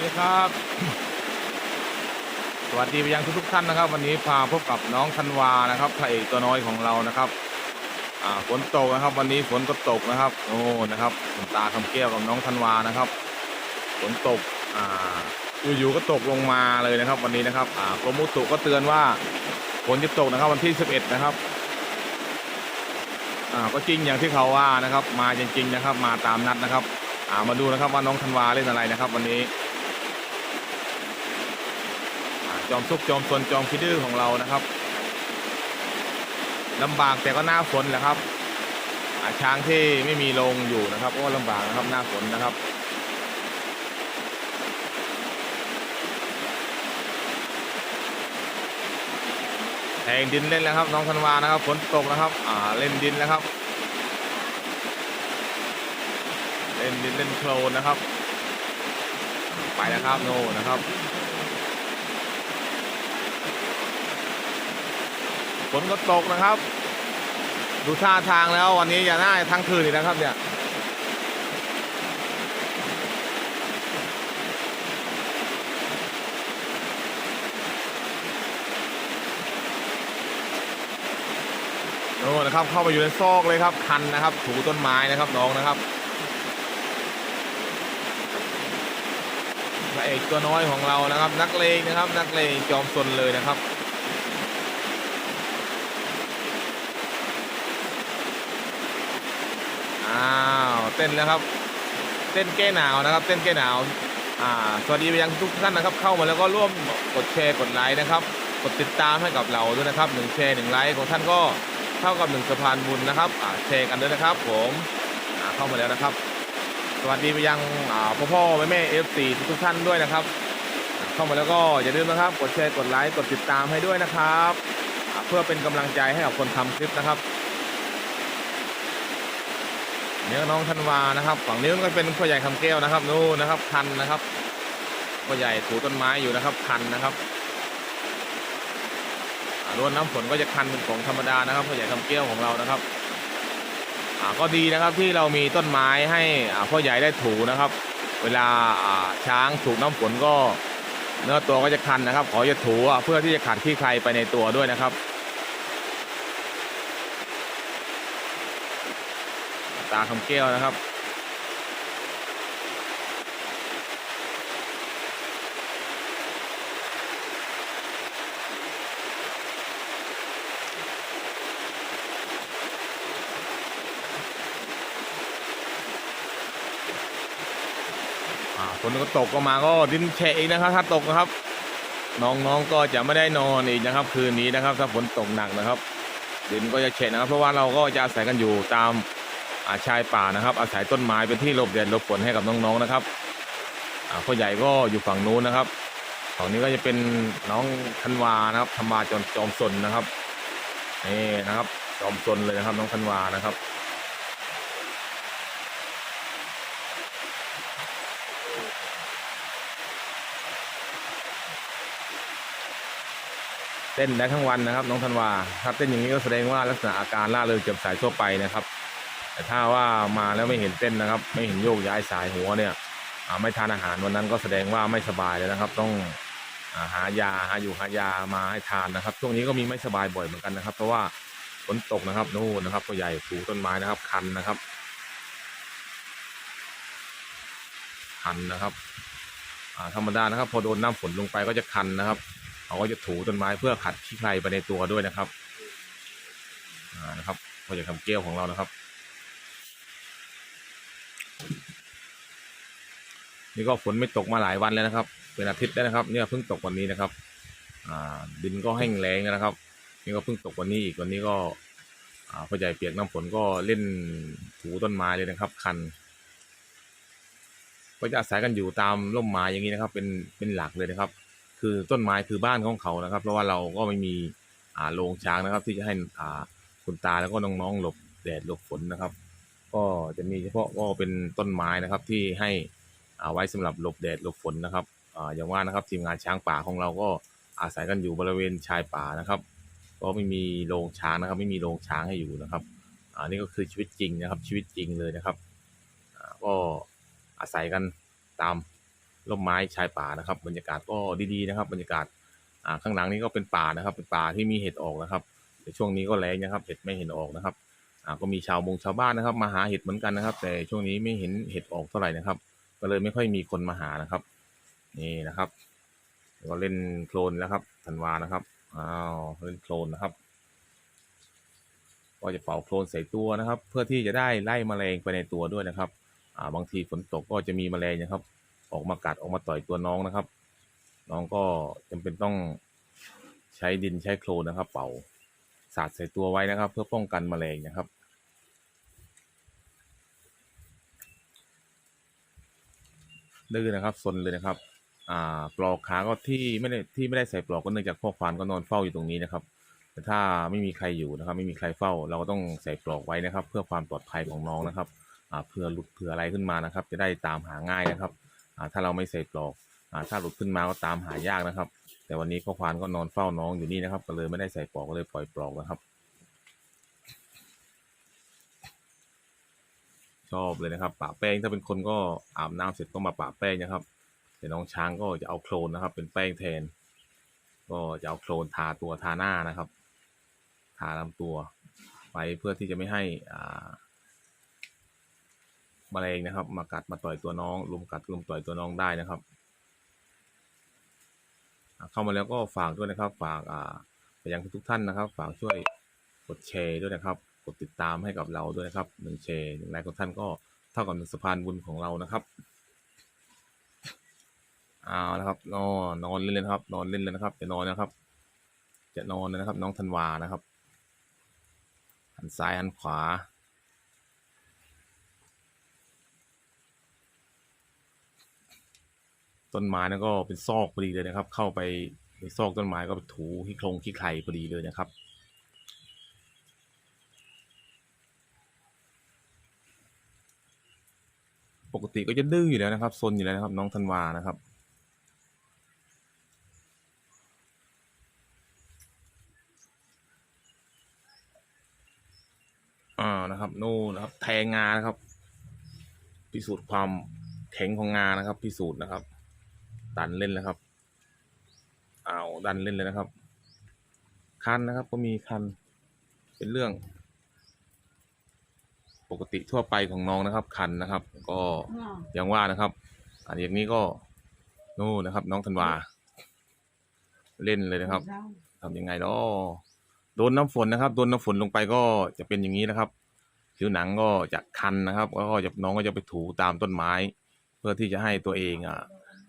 ดีครับ สวัสดีไปยังทุกๆท่านนะครับ วันนี้พาพบกับน้องธันวานะครับพระเอกตัวน้อยของเรานะครับ อ่าฝนตกนะครับ วันนี้ฝนก็ตกนะครับ โอ้นะครับคุณตาคำแก้วกับน้องธันวานะครับฝนตกอ่าอยู่ๆก็ตกลงมาเลยนะครับ วันนี้นะครับ อ่ากรมอุตุก็เตือนว่าฝนจะตกนะครับ วันที่ 11 นะครับอ่าก็จริงอย่างที่เขาว่านะครับ มาจริงๆนะครับ มาตามนัดนะครับอ่ามาดูนะครับว่าน้องธันวาเล่นอะไรนะครับ วันนี้อ่า จอมซุกจอมซนจอมคิดดื้อของเรานะครับลำบากแต่ก็หน้าฝนแหละครับช้างที่ไม่มีโรงอยู่นะครับโอ้ลำบากนะครับหน้าฝนนะครับแทงดินเล่นแล้วครับน้องธันวานะครับฝนตกนะครับ อ่าเล่นดินแล้วครับ เล่นดินเล่นโคลนนะครับ ไปนะครับโนนะครับ นก็ตกนะครับ ดูท่าทางแล้ววันนี้อย่าน่าทั้งคืนอีกนะครับเนี่ยโน่นะครับเข้าไปอยู่ในซอกเลยครับคันนะครับ ถูต้นไม้นะครับน้องนะครับพระเอกตัวน้อยของเรานะครับ นักเลงนะครับ นักเลงจอมซนเลยนะครับ อ้าวเต้นแล้วครับ เต้นแก้หนาวนะครับ เต้นแก้หนาวอ่าสวัสดีไปยังทุกท่านนะครับ เข้ามาแล้วก็ร่วมกดแชร์กดไลค์นะครับ กดติดตามให้กับเราด้วยนะครับหนึ่งแชร์หนึ่งไลค์ของท่านก็เท่ากับหนึ่งสะพานบุญนะครับอ่าแชร์กันด้วยนะครับผมอ่าเข้ามาแล้วนะครับ สวัสดีไปยังอ่าพ่อพ่อแม่แม่เอฟซีทุกท่านด้วยนะครับ เข้ามาแล้วก็อย่าลืมนะครับ กดแชร์กดไลค์กดติดตามให้ด้วยนะครับ เพื่อเป็นกำลังใจให้กับคนทำคลิปนะครับ เนี่ยน้องธันวานะครับ ฝั่งนี้ก็เป็นพ่อใหญ่คำแก้วนะครับนู่นนะครับคันนะครับพ่อใหญ่ถูต้นไม้อยู่นะครับคันนะครับรวนน้ำฝนก็จะคันเป็นของธรรมดานะครับพ่อใหญ่คำแก้วของเรานะครับก็ดีนะครับที่เรามีต้นไม้ให้พ่อใหญ่ได้ถูนะครับ เวลาช้างถูกน้ำฝนก็เนื้อตัวก็จะคันนะครับขอจะถูเพื่อที่จะขัดขี้ใครไปในตัวด้วยนะครับ ตาคำแก้วนะครับอ่าฝนก็ตกก็มาก็ดินแฉะอีกนะครับ ถ้าตกนะครับ น้องๆก็จะไม่ได้นอนอีกนะครับ คืนนี้นะครับ ถ้าฝนตกหนักนะครับดินก็จะแฉะนะครับ เพราะว่าเราก็จะอาศัยกันอยู่ตาม อาชายป่านะครับ อาศัยต้นไม้เป็นที่หลบแดดหลบฝนให้กับน้องๆนะครับพ่อใหญ่ก็อยู่ฝั่งนู้นนะครับฝั่งนี้ก็จะเป็นน้องธันวานะครับธันวาจอมจอมสนนะครับนี่นะครับ จอมสนเลยนะครับ น้องธันวานะครับเต้นได้ทั้งวันนะครับ น้องธันวาถ้าเต้นอย่างนี้ก็แสดงว่าลักษณะอาการล่าเริงแจ่มใสทั่วไปนะครับ แต่ถ้าว่ามาแล้วไม่เห็นเต้นนะครับ ไม่เห็นโยกย้ายสายหัวเนี่ยไม่ทานอาหารวันนั้นก็แสดงว่าไม่สบายเลยนะครับ ต้องอหายาหาอยู่หายามาให้ทานนะครับ ช่วงนี้ก็มีไม่สบายบ่อยเหมือนกันนะครับ เพราะว่าฝนตกนะครับนู่นนะครับตัวใหญ่ถูต้นไม้นะครับ คันนะครับ คันนะครับธรรมดานะครับ พอโดนน้ำฝนลงไปก็จะคันนะครับเขาก็จะถูต้นไม้เพื่อขัดขี้ใครไปในตัวด้วยนะครับนะครับพอจะทำเกลียวของเรานะครับ นี่ก็ฝนไม่ตกมาหลายวันแล้วนะครับ เป็นอาทิตย์แล้วนะครับ เนี่ยเพิ่งตกวันนี้นะครับ อ่า ดินก็แห้งแล้งนะครับ นี่ก็เพิ่งตกวันนี้อีกวันนี้ก็อ่าพอใหญ่เปียกน้ำฝนก็เล่นถูต้นไม้เลยนะครับ คัน ก็จะอาศัยกันอยู่ตามร่มไม้อย่างนี้นะครับ เป็นเป็นหลักเลยนะครับ คือต้นไม้คือบ้านของเขานะครับ เพราะว่าเราก็ไม่มีอ่าโรงช้างนะครับ ที่จะให้อ่าคุณตาแล้วก็น้องๆหลบแดดหลบฝนนะครับ ก็จะมีเฉพาะก็เป็นต้นไม้นะครับที่ให้ อ่าไว้สำหรับหลบแดดหลบฝนนะครับอ่าอย่างว่านะครับทีมงานช้างป่าของเราก็อาศัยกันอยู่บริเวณชายป่านะครับก็ไม่มีโรงช้างนะครับ ไม่มีโรงช้างให้อยู่นะครับอ่านี่ก็คือชีวิตจริงนะครับ ชีวิตจริงเลยนะครับก็อาศัยกันตามร่มไม้ชายป่านะครับ บรรยากาศก็ดีๆนะครับ บรรยากาศข้างหลังนี้ก็เป็นป่านะครับ เป็นป่าที่มีเห็ดออกนะครับแต่ช่วงนี้ก็แรงนะครับ เห็ดไม่เห็นออกนะครับก็มีชาวมงชาวบ้านนะครับ มาหาเห็ดเหมือนกันนะครับ แต่ช่วงนี้ไม่เห็นเห็ดออกเท่าไหร่นะครับ ก็เลยไม่ค่อยมีคนมาหานะครับ นี่นะครับก็เล่นโคลนแล้วครับธันวานะครับอ้าวเล่นโคลนนะครับ ก็จะเป่าโคลนใส่ตัวนะครับ เพื่อที่จะได้ไล่แมลงไปในตัวด้วยนะครับ อ่าบางทีฝนตกก็จะมีแมลงนะครับ ออกมากัดออกมาต่อยตัวน้องนะครับ น้องก็จำเป็นต้องใช้ดินใช้โคลนนะครับ เป่าสาดใส่ตัวไว้นะครับ เพื่อป้องกันแมลงนะครับ ดื้อนะครับซนเลยนะครับ อ่าปลอกขาก็ที่ไม่ได้ที่ไม่ได้ใส่ปลอกก็เนื่องจากพ่อควานก็นอนเฝ้าอยู่ตรงนี้นะครับ แต่ถ้าไม่มีใครอยู่นะครับ ไม่มีใครเฝ้า เราก็ต้องใส่ปลอกไว้นะครับ เพื่อความปลอดภัยของน้องนะครับ อ่าเผื่อหลุดเผื่ออะไรขึ้นมานะครับ จะได้ตามหาง่ายนะครับ อ่าถ้าเราไม่ใส่ปลอก อ่าถ้าหลุดขึ้นมาก็ตามหายากนะครับ แต่วันนี้พ่อควานก็นอนเฝ้าน้องอยู่นี่นะครับ ก็เลยไม่ได้ใส่ปลอกก็เลยปล่อยปลอกนะครับ ชอบเลยนะครับปะแป้งถ้าเป็นคนก็อาบน้ำเสร็จก็มาปะแป้งนะครับ แต่น้องช้างก็จะเอาโคลนนะครับ เป็นแป้งแทน ก็จะเอาโคลนทาตัวทาหน้านะครับ ทาลำตัวไปเพื่อที่จะไม่ให้อ่าแมลงนะครับ มากัดมาต่อยตัวน้องลุมกัดลุมต่อยตัวน้องได้นะครับ เข้ามาแล้วก็ฝากด้วยนะครับ ฝากอ่าไปยังทุกท่านนะครับ ฝากช่วยกดแชร์ด้วยนะครับ กดติดตามให้กับเราด้วยนะครับหนึ่งแชร์หนึ่งไลค์ของท่านก็เท่ากับหนึ่งสะพานบุญของเรานะครับเอาละครับนอนนอนเล่นเลยนะครับ นอนเล่นเลยนะครับจะนอนนะครับ จะนอนเลยนะครับ น้องธันวานะครับหันซ้ายหันขวาต้นไม้นั่นก็เป็นซอกพอดีเลยนะครับ เข้าไปในซอกต้นไม้ก็ถูที่โครงที่ใครพอดีเลยนะครับ ปกติก็จะดื้ออยู่แล้วนะครับซนอยู่แล้วนะครับ น้องธันวานะครับ อ่านะครับนู่นนะครับ แทงงานะครับ พิสูจน์ความแข็งของงานะครับ พิสูจน์นะครับ ดันเล่นแล้วครับเอาดันเล่นเลยนะครับ คันนะครับ ก็มีคันเป็นเรื่อง ปกติทั่วไปของน้องนะครับ คันนะครับ ก็อย่างว่านะครับ อันอย่างนี้ก็นู่นนะครับ น้องธันวา เล่นเลยนะครับทำยังไงเนาะโดนน้ำฝนนะครับ โดนน้ำฝนลงไปก็จะเป็นอย่างนี้นะครับ ผิวหนังก็จะคันนะครับ แล้วก็จะน้องก็จะไปถูตามต้นไม้ เพื่อที่จะให้ตัวเองอะ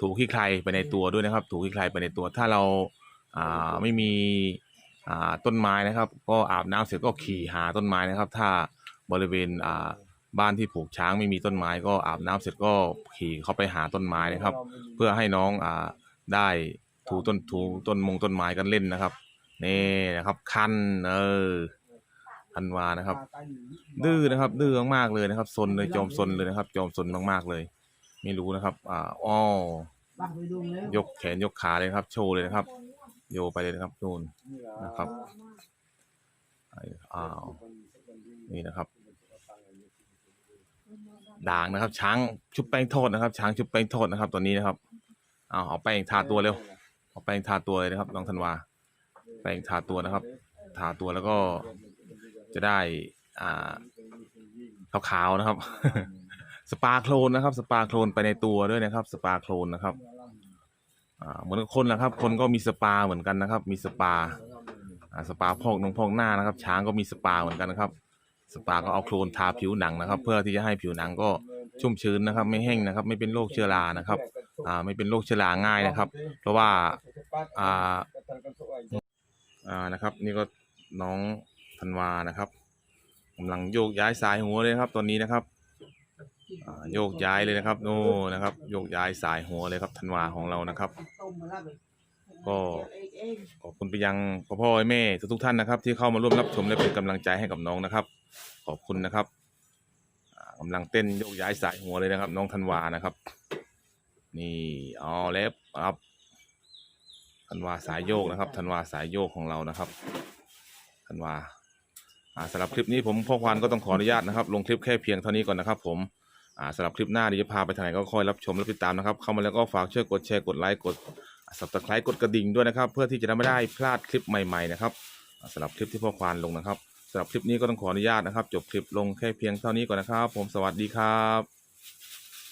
ถูขี้ใครไปในตัวด้วยนะครับ ถูขี้ใครไปในตัว ถ้าเราอ่าไม่มีอ่าต้นไม้นะครับ ก็อาบน้ำเสร็จก็ขี่หาต้นไม้นะครับ ถ้า บริเวณอ่าบ้านที่ผูกช้างไม่มีต้นไม้ก็อาบน้ำเสร็จก็ขี่เข้าไปหาต้นไม้นะครับ เพื่อให้น้องอ่าได้ถูต้นถูต้นมงต้นไม้กันเล่นนะครับนี่นะครับ คันเออคันวานะครับ ดื้อนะครับ ดื้อมากๆเลยนะครับซนเลยจอมซนเลยนะครับ จอมซนมากๆเลย ไม่รู้นะครับ อ่าอ้อยกแขนยกขาเลยครับ โชว์เลยนะครับ โยไปเลยนะครับนู่นนะครับไอ้อ้าวนี่นะครับ ด่างนะครับ ช้างชุบแป้งทอดนะครับ ช้างชุบแป้งทอดนะครับตัวนี้นะครับเอาเอาแป้งทาตัวเร็วเอาแป้งทาตัวเลยนะครับน้องธันวาแป้งทาตัวนะครับ ทาตัวแล้วก็จะได้อ่าขาวๆนะครับ สปาโคลนนะครับ สปาโคลนไปในตัวด้วยนะครับ สปาโคลนนะครับอ่าเหมือนคนนะครับ คนก็มีสปาเหมือนกันนะครับ มีสปาอ่าสปาพอกนงพอกหน้านะครับ ช้างก็มีสปาเหมือนกันนะครับ สปาก็เอาโคลนทาผิวหนังนะครับ เพื่อที่จะให้ผิวหนังก็ชุ่มชื้นนะครับ ไม่แห้งนะครับ ไม่เป็นโรคเชื้อรานะครับอ่าไม่เป็นโรคเชื้อราง่ายนะครับ เพราะว่าอ่าอ่านะครับ นี่ก็น้องธันวานะครับกำลังโยกย้ายสายหัวเลยครับ ตอนนี้นะครับอ่าโยกย้ายเลยนะครับโน่นะครับ โยกย้ายสายหัวเลยครับธันวาของเรานะครับ ก็ขอบคุณไปยังพ่อพ่อแม่ทุกๆท่านนะครับ ที่เข้ามาร่วมรับชมและเป็นกำลังใจให้กับน้องนะครับ ขอบคุณนะครับอ่ากำลังเต้นโยกย้ายสายหัวเลยนะครับ น้องธันวานะครับ นี่เอาแล้วครับธันวาสายโยกนะครับธันวาสายโยกของเรานะครับธันวาสำหรับคลิปนี้ผมพ่อควานก็ต้องขออนุญาตนะครับ ลงคลิปแค่เพียงเท่านี้ก่อนนะครับผมสำหรับคลิปหน้าเดี๋ยวจะพาไปทางไหนก็คอยรับชมและติดตามนะครับ เข้ามาแล้วก็ฝากช่วยกดแชร์กดไลค์กด สับตะไคร้กดกระดิ่งด้วยนะครับ เพื่อที่จะได้ไม่ได้พลาดคลิปใหม่ๆนะครับสำหรับคลิปที่พ่อควานลงนะครับสำหรับคลิปนี้ก็ต้องขออนุญาตนะครับ จบคลิปลงแค่เพียงเท่านี้ก่อนนะครับ ผมสวัสดีครับ